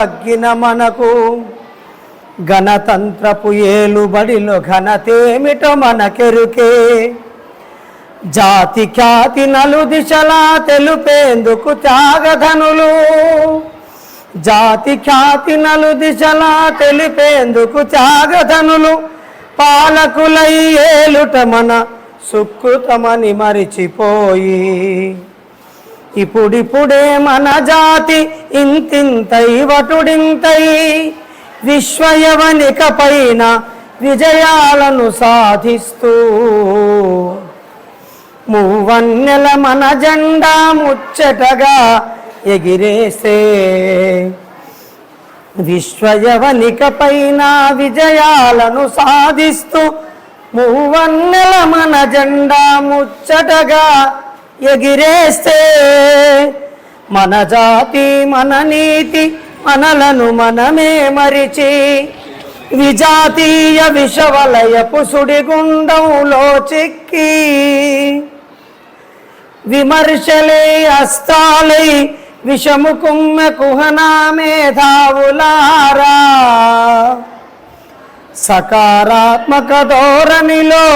తగ్గిన మనకు గణతంత్రపు ఏలుబడిలో ఘనతేమిట మనకెరుకే. జాతి ఖ్యాతి నలు దిశలా తెలుపేందుకు త్యాగధనులు. జాతి ఖ్యాతి నలు దిశలా తెలిపేందుకు త్యాగధనులు. పాలకులై ఏలుట మన సుకృతమని మరిచిపోయి. ఇప్పుడిప్పుడే మన జాతి ఇంతింతై వటుడింతై విశ్వయవనిక పైన విజయాలను సాధిస్తూ. మూవన్నెల మన జెండా ముచ్చటగా ఎగిరేసే. విశ్వయవనిక పైన విజయాలను సాధిస్తూ మూవన్నెల మన జెండా ముచ్చటగా ఎగిరేస్తే మన జాతి మన నీతి మనలను మనమే మరిచి విజాతీయ విషవలయపు సుడిగుండంలో చిక్కి విమర్శలే అస్తాలై విషము కుమ్మ కుహనా మేధావులారా. సకారాత్మక ధోరణిలో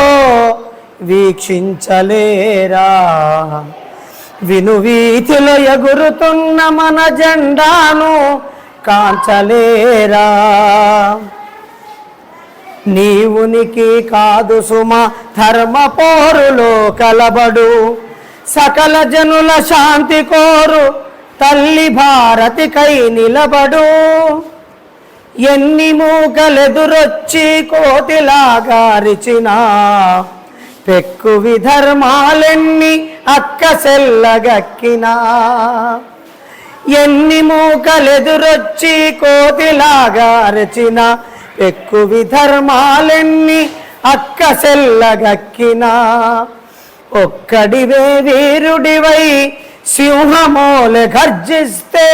వీక్షించలేరా. వినువీధిలో ఎగురుతున్న మన జెండాను కాంచలేరా. నీవునికి కాదు సుమ ధర్మ పోరులో కలబడు. సకల జనుల శాంతి కోరు తల్లి భారతికై నిలబడు. ఎన్ని మూకలెదురొచ్చి కోతిలాగారిచినా పెక్కు విధర్మాలెన్ని అక్క సెల్లగక్కినా. ఎన్ని మూకలెదురొచ్చి కోతిలాగారచిన పెక్కు ధర్మాలెన్ని అక్క సెల్లగక్కినా. ఒక్కడివే వీరుడివై సింహమోల గర్జిస్తే.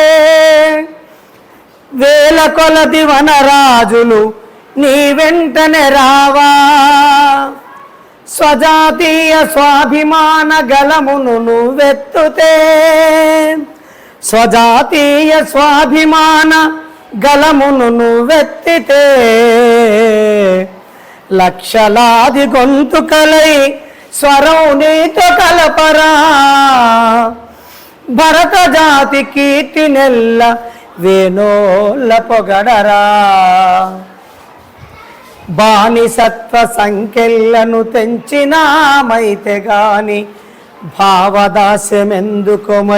వేల కొలది వనరాజులు నీ వెంటనే రావా. స్వజాతీయ స్వాభిమాన గలమును నువ్వెత్తుతే. స్వజాతీయ స్వాభిమాన గలమును నువ్వెత్తితే. లక్షలాది గొంతుకలై స్వరం నీతో కలపరా. భరత జాతి కీర్తి నెల్ల వేణోళ్ళ పొగడరా. బానిసత్వ సంఖ్యలను తెంచినామైతే గాని భావదాస్యమెందుకు